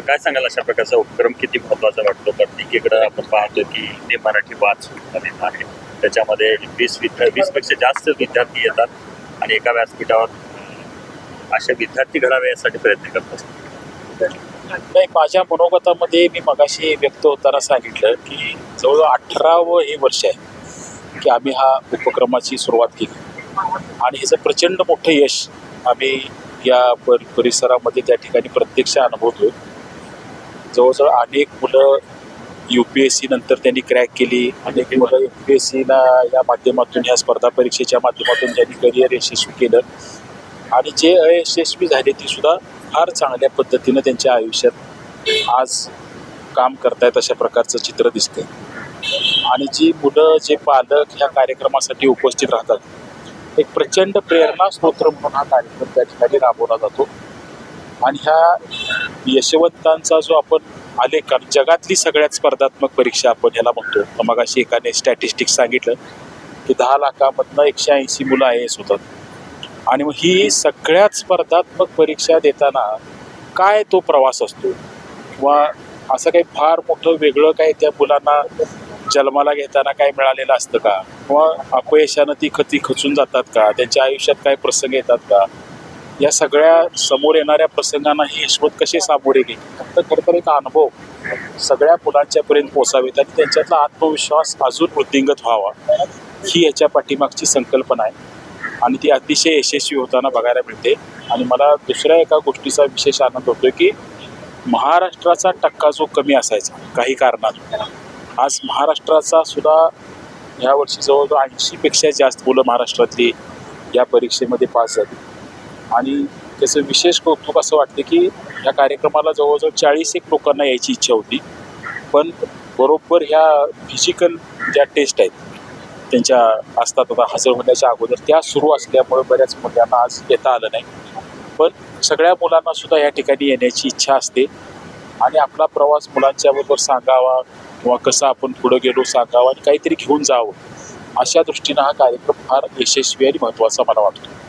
काय सांगाल अशा प्रकारचा उपक्रम किती महत्त्वाचा वाटतो? प्रत्येकीकडे आपण पाहतो की ते मराठी वाद सुरू आहे त्याच्यामध्ये वीस विद्या वीसपेक्षा जास्त विद्यार्थी येतात आणि एका व्यासपीठावर असे विद्यार्थी घडावे यासाठी प्रयत्न करत असतात नाही माझ्या मनोगतामध्ये मी मगाशी व्यक्त होताना सांगितलं की जवळजवळ अठरावं हे वर्ष आहे की आम्ही हा उपक्रमाची सुरुवात केली. आणि ह्याचं प्रचंड मोठं यश आम्ही या पर परिसरामध्ये त्या ठिकाणी प्रत्यक्ष अनुभवतो जवळजवळ अनेक मुलं यू पी एस सी नंतर त्यांनी क्रॅक केली. अनेक मुलं यू पी एस सीला या माध्यमातून ह्या स्पर्धा परीक्षेच्या माध्यमातून त्यांनी करिअर यशस्वी केलं. आणि जे अयशस्वी झाले ती सुद्धा फार चांगल्या पद्धतीनं त्यांच्या आयुष्यात आज काम करतायत अशा प्रकारचं चित्र दिसतंय. आणि जी मुलं जे पालक ह्या कार्यक्रमासाठी उपस्थित राहतात एक प्रचंड प्रेरणा स्तोत्र म्हणून हा कार्यक्रम त्या ठिकाणी राबवला जातो. आणि ह्या यशवंतांचा जो आपण आलेख कारण जगातली सगळ्यात स्पर्धात्मक परीक्षा आपण याला म्हणतो. मग अशी एकाने स्टॅटिस्टिक्स सांगितलं की दहा लाखामधनं एकशे ऐंशी मुलं आय एस होतात आणि मग ही सगळ्यात स्पर्धात्मक परीक्षा देताना काय तो प्रवास असतो? किंवा असं काही फार मोठं वेगळं काही त्या मुलांना जन्माला घेताना काय मिळालेलं असतं का? किंवा अपयशानं ती खती खचून जातात का? त्यांच्या आयुष्यात काय प्रसंग येतात का? या सगळ्या समोर येणाऱ्या प्रसंगांना हे यशवंत कसे सामोरे गेले? फक्त खरं तर एक अनुभव. सगळ्या मुलांच्यापर्यंत पोचावेत आणि त्यांच्यातला आत्मविश्वास अजून वृद्धिंगत व्हावा ही याच्या पाठीमागची संकल्पना आहे. आणि ती अतिशय यशस्वी होताना बघायला मिळते. आणि मला दुसऱ्या एका गोष्टीचा विशेष आनंद होतो की महाराष्ट्राचा टक्का जो कमी असायचा काही कारणात आज महाराष्ट्राचा सुद्धा यावर्षी जवळजवळ ऐंशीपेक्षा जास्त मुलं महाराष्ट्रातली या परीक्षेमध्ये पास झाली. आणि त्याचं विशेष कौतुक असं वाटतं की या कार्यक्रमाला जवळजवळ चाळीस एक लोकांना यायची इच्छा होती. पण बरोबर ह्या फिजिकल ज्या टेस्ट आहेत त्यांच्या असतात आता हजर होण्याच्या अगोदर त्या सुरू असल्यामुळे बऱ्याच मुलांना आज येता आलं नाही. पण सगळ्या मुलांना सुद्धा या ठिकाणी येण्याची इच्छा असते. आणि आपला प्रवास मुलांच्या बरोबर सांगावा किंवा कसं आपण पुढं गेलो सांगावा आणि काहीतरी घेऊन जावं अशा दृष्टीनं हा कार्यक्रम फार यशस्वी आणि महत्त्वाचा मला वाटतो.